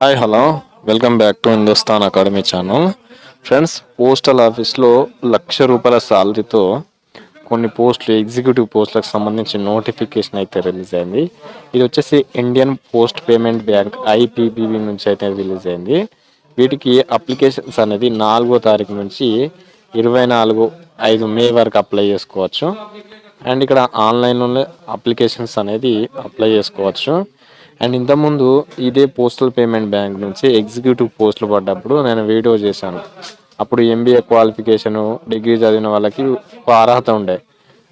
Hi hello welcome back to Hindustan academy channel friends postal ఆఫీస్లో లక్ష రూపాయల శాలరీతో కొన్ని పోస్టులు ఎగ్జిక్యూటివ్ పోస్టులకు సంబంధించి నోటిఫికేషన్ అయితే రిలీజ్ అయింది. ఇది వచ్చేసి Indian post payment bank IPBB నుంచి అయితే రిలీజ్ అయింది. వీటికి అప్లికేషన్స్ అనేది నాలుగో తారీఖు నుంచి ఇరవై నాలుగు ఐదు మే వరకు అప్లై చేసుకోవచ్చు. అండ్ ఇక్కడ ఆన్లైన్లోనే అప్లికేషన్స్ అనేది అప్లై చేసుకోవచ్చు. అండ్ ఇంతకుముందు ఇదే పోస్టల్ పేమెంట్ బ్యాంక్ నుంచి ఎగ్జిక్యూటివ్ పోస్టులు పడ్డప్పుడు నేను వీడియో చేశాను. అప్పుడు ఎంబీఏ క్వాలిఫికేషను డిగ్రీ చదివిన వాళ్ళకి ఒక అర్హత ఉండే.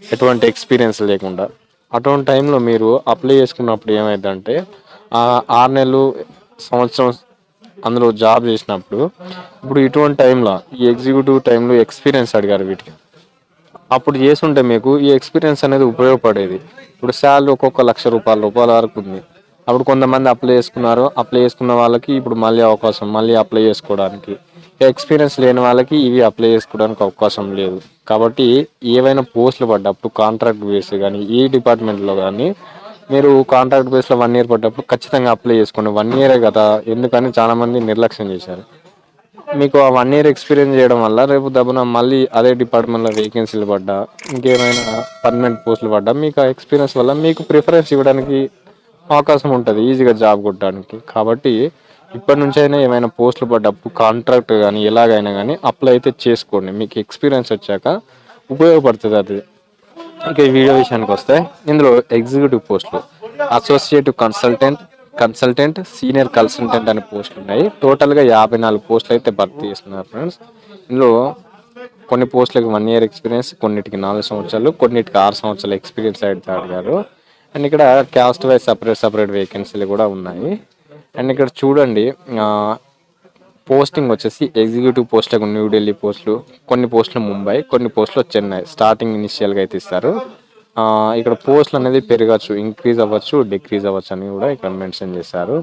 ఎటువంటి ఎక్స్పీరియన్స్ లేకుండా. అటువంటి టైంలో మీరు అప్లై చేసుకున్నప్పుడు ఏమైందంటే ఆరు నెలలు సంవత్సరం అందులో జాబ్ చేసినప్పుడు ఇప్పుడు ఇటువంటి టైంలో ఈ ఎగ్జిక్యూటివ్ టైంలో ఎక్స్పీరియన్స్ అడిగారు వీటికి. అప్పుడు చేస్తుంటే మీకు ఈ ఎక్స్పీరియన్స్ అనేది ఉపయోగపడేది. ఇప్పుడు శాలరీ ఒక్కొక్క లక్ష రూపాయల రూపాయల వరకు ఉంది. అప్పుడు కొంతమంది అప్లై చేసుకున్నారు. అప్లై చేసుకున్న వాళ్ళకి ఇప్పుడు మళ్ళీ అవకాశం మళ్ళీ అప్లై చేసుకోవడానికి. ఎక్స్పీరియన్స్ లేని వాళ్ళకి ఇవి అప్లై చేసుకోవడానికి అవకాశం లేదు. కాబట్టి ఏవైనా పోస్టులు పడ్డప్పుడు కాంట్రాక్ట్ బేస్ కానీ ఈ డిపార్ట్మెంట్లో కానీ మీరు కాంట్రాక్ట్ బేస్లో వన్ ఇయర్ పడ్డప్పుడు ఖచ్చితంగా అప్లై చేసుకోండి. వన్ ఇయరే కదా ఎందుకని చాలామంది నిర్లక్ష్యం చేశారు. మీకు ఆ వన్ ఇయర్ ఎక్స్పీరియన్స్ చేయడం వల్ల రేపు దబ్బున మళ్ళీ అదే డిపార్ట్మెంట్లో వేకెన్సీలు పడ్డా ఇంకేమైనా పర్మనెంట్ పోస్టులు పడ్డా మీకు ఆ ఎక్స్పీరియన్స్ వల్ల మీకు ప్రిఫరెన్స్ ఇవ్వడానికి అవకాశం ఉంటుంది ఈజీగా జాబ్ కొట్టడానికి. కాబట్టి ఇప్పటి నుంచి అయినా ఏమైనా పోస్టులు పడ్డప్పుడు కాంట్రాక్ట్ కానీ ఎలాగైనా కానీ అప్లై అయితే చేసుకోండి. మీకు ఎక్స్పీరియన్స్ వచ్చాక ఉపయోగపడుతుంది అది. ఇంకా ఈ వీడియో విషయానికి వస్తే ఇందులో ఎగ్జిక్యూటివ్ పోస్టులు associative consultant consultant senior consultant అనే పోస్టులు ఉన్నాయి. టోటల్గా యాభై నాలుగు పోస్టులు అయితే భర్తీ చేస్తున్నారు ఫ్రెండ్స్. ఇందులో కొన్ని పోస్టులకు వన్ ఇయర్ ఎక్స్పీరియన్స్ కొన్నిటికి నాలుగు సంవత్సరాలు కొన్నిటికి ఆరు సంవత్సరాల ఎక్స్పీరియన్స్ అయితే అడిగారు. అండ్ ఇక్కడ క్యాస్ట్ వైజ్ సపరేట్ సపరేట్ వేకెన్సీలు కూడా ఉన్నాయి. అండ్ ఇక్కడ చూడండి పోస్టింగ్ వచ్చేసి ఎగ్జిక్యూటివ్ పోస్టులకు న్యూఢిల్లీ పోస్టులు కొన్ని పోస్టులు ముంబై కొన్ని పోస్టులు చెన్నై స్టార్టింగ్ ఇనిషియల్గా అయితే ఇస్తారు. ఇక్కడ పోస్టులు అనేది పెరగచ్చు ఇంక్రీజ్ అవ్వచ్చు డిక్రీజ్ అవ్వచ్చు అని కూడా ఇక్కడ మెన్షన్ చేశారు.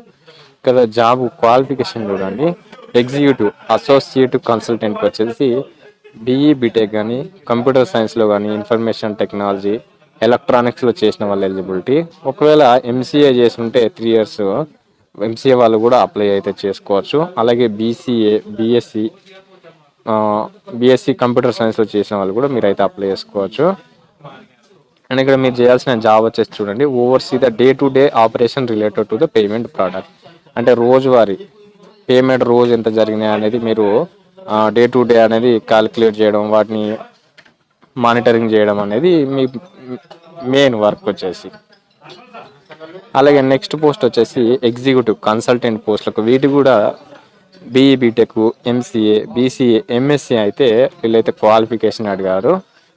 ఇక్కడ జాబ్ క్వాలిఫికేషన్ చూడండి. ఎగ్జిక్యూటివ్ అసోసియేటివ్ కన్సల్టెంట్ వచ్చేసి బీఈ బీటెక్ కానీ కంప్యూటర్ సైన్స్లో కానీ ఇన్ఫర్మేషన్ టెక్నాలజీ ఎలక్ట్రానిక్స్లో చేసిన వాళ్ళ ఎలిజిబిలిటీ. ఒకవేళ ఎంసీఏ చేసి ఉంటే త్రీ ఇయర్స్ ఎంసీఏ వాళ్ళు కూడా అప్లై అయితే చేసుకోవచ్చు. అలాగే బీసీఏ బీఎస్సీ బీఎస్సీ కంప్యూటర్ సైన్స్లో చేసిన వాళ్ళు కూడా మీరు అయితే అప్లై చేసుకోవచ్చు. అండ్ ఇక్కడ మీరు చేయాల్సిన జాబ్ వచ్చేసి చూడండి. Oversee the day to day operation related to the payment product అంటే రోజువారీ పేమెంట్ రోజు ఎంత జరిగినాయి అనేది మీరు డే టు డే అనేది క్యాలిక్యులేట్ చేయడం వాటిని మానిటరింగ్ చేయడం అనేది మీ మెయిన్ వర్క్ వచ్చేసి. అలాగే నెక్స్ట్ పోస్ట్ వచ్చేసి ఎగ్జిక్యూటివ్ కన్సల్టెంట్ పోస్టులకు వీటి కూడా BE BTech MCA BCA MSc అయితే వీళ్ళైతే క్వాలిఫికేషన్ అడిగారు.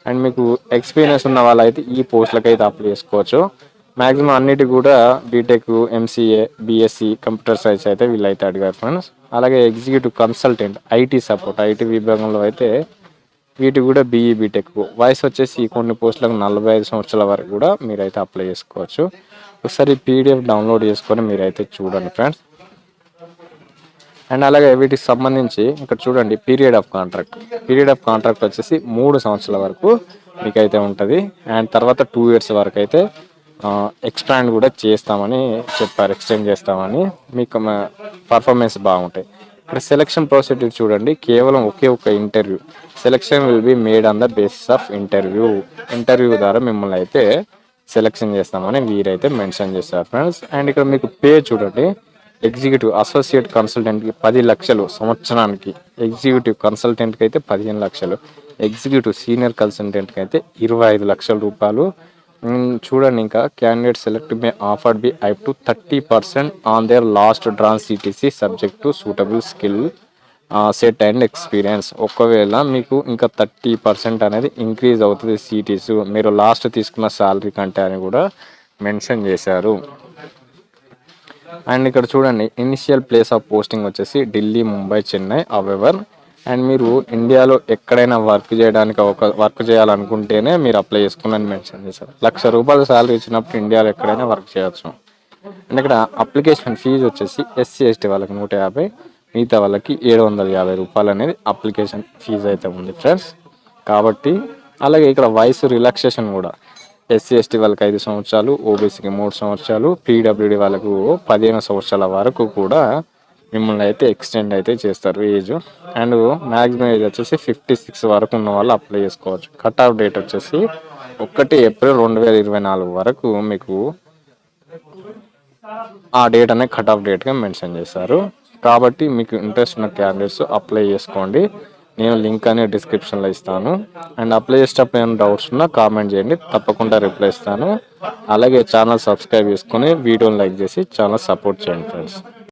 అండ్ మీకు ఎక్స్పీరియన్స్ ఉన్న వాళ్ళైతే ఈ పోస్టులకు అయితే అప్లై చేసుకోవచ్చు. మ్యాక్సిమం అన్నిటి కూడా BTech MCA BSc computer science అయితే వీళ్ళైతే అడిగారు ఫ్రెండ్స్ అలాగే executive consultant IT support IT విభాగంలో అయితే వీటి కూడా బీఈ బీటెక్ వయసు వచ్చేసి కొన్ని పోస్టులకు నలభై ఐదు సంవత్సరాల వరకు కూడా మీరైతే అప్లై చేసుకోవచ్చు. ఒకసారి పీడిఎఫ్ డౌన్లోడ్ చేసుకొని మీరైతే చూడండి ఫ్రెండ్స్ అండ్ అలాగే వీటికి సంబంధించి ఇక్కడ చూడండి period of contract period of contract వచ్చేసి మూడు సంవత్సరాల వరకు మీకైతే ఉంటుంది. అండ్ తర్వాత టూ ఇయర్స్ వరకు అయితే ఎక్స్పాండ్ కూడా చేస్తామని చెప్పారు ఎక్స్టెండ్ చేస్తామని. మీకు పర్ఫార్మెన్స్ బాగుంటాయి. ఇక్కడ సెలక్షన్ ప్రొసీడ్యూర్ చూడండి. కేవలం ఒకే ఒక interview selection will be made on the basis of interview interview ద్వారా మిమ్మల్ని అయితే సెలక్షన్ చేస్తామని వీరైతే మెన్షన్ చేస్తారు ఫ్రెండ్స్ అండ్ ఇక్కడ మీకు పే చూడండి. ఎగ్జిక్యూటివ్ అసోసియేట్ కన్సల్టెంట్కి పది లక్షలు సంవత్సరానికి. ఎగ్జిక్యూటివ్ కన్సల్టెంట్కి అయితే పదిహేను లక్షలు. ఎగ్జిక్యూటివ్ సీనియర్ కన్సల్టెంట్కి అయితే ఇరవై ఐదు లక్షల రూపాయలు. చూడండి ఇంకా candidate select may afforded be up to thirty percent on their last drawn CTC subject to suitable skill set and experience ఒకవేళ మీకు ఇంకా థర్టీ పర్సెంట్ అనేది ఇంక్రీజ్ అవుతుంది సిటీస్ మీరు లాస్ట్ తీసుకున్న శాలరీ కంటే అని కూడా మెన్షన్ చేశారు. అండ్ ఇక్కడ చూడండి ఇనిషియల్ ప్లేస్ ఆఫ్ పోస్టింగ్ వచ్చేసి ఢిల్లీ ముంబై చెన్నై అవెవర్ అండ్ మీరు ఇండియాలో ఎక్కడైనా వర్క్ చేయడానికి ఒక వర్క్ చేయాలనుకుంటేనే మీరు అప్లై చేసుకున్నాను మెన్షన్ చేశారు. లక్ష రూపాయల శాలరీ ఇచ్చినప్పుడు ఇండియాలో ఎక్కడైనా వర్క్ చేయొచ్చు. అండ్ ఇక్కడ అప్లికేషన్ ఫీజు వచ్చేసి ఎస్సీ ఎస్టీ వాళ్ళకి నూట యాభై మిగతా వాళ్ళకి ఏడు వందల యాభై రూపాయలు అనేది అప్లికేషన్ ఫీజు అయితే ఉంది ఫ్రెండ్స్. కాబట్టి అలాగే ఇక్కడ వయసు రిలాక్సేషన్ కూడా. ఎస్సీ ఎస్టీ వాళ్ళకి ఐదు సంవత్సరాలు ఓబీసీకి మూడు సంవత్సరాలు పీడబ్ల్యూడి వాళ్ళకు పదిహేను సంవత్సరాల వరకు కూడా మిమ్మల్ని అయితే ఎక్స్టెండ్ అయితే చేస్తారు ఏజ్ అండ్ మ్యాక్సిమం ఏజ్ వచ్చేసి ఫిఫ్టీ సిక్స్ వరకు ఉన్న వాళ్ళు అప్లై చేసుకోవచ్చు. కట్ ఆఫ్ డేట్ వచ్చేసి ఒకటి ఏప్రిల్ రెండు వేల ఇరవై నాలుగు వరకు మీకు ఆ డేట్ అనేది కట్ ఆఫ్ డేట్గా మెన్షన్ చేశారు. కాబట్టి మీకు ఇంట్రెస్ట్ ఉన్న క్యాండిడేట్స్ అప్లై చేసుకోండి. నేను లింక్ అనేది డిస్క్రిప్షన్లో ఇస్తాను. అండ్ అప్లై చేసేటప్పుడు ఏమైనా డౌట్స్ ఉన్నా కామెంట్ చేయండి. తప్పకుండా రిప్లై ఇస్తాను. అలాగే ఛానల్ సబ్స్క్రైబ్ చేసుకొని వీడియోని లైక్ చేసి ఛానల్ సపోర్ట్ చేయండి ఫ్రెండ్స్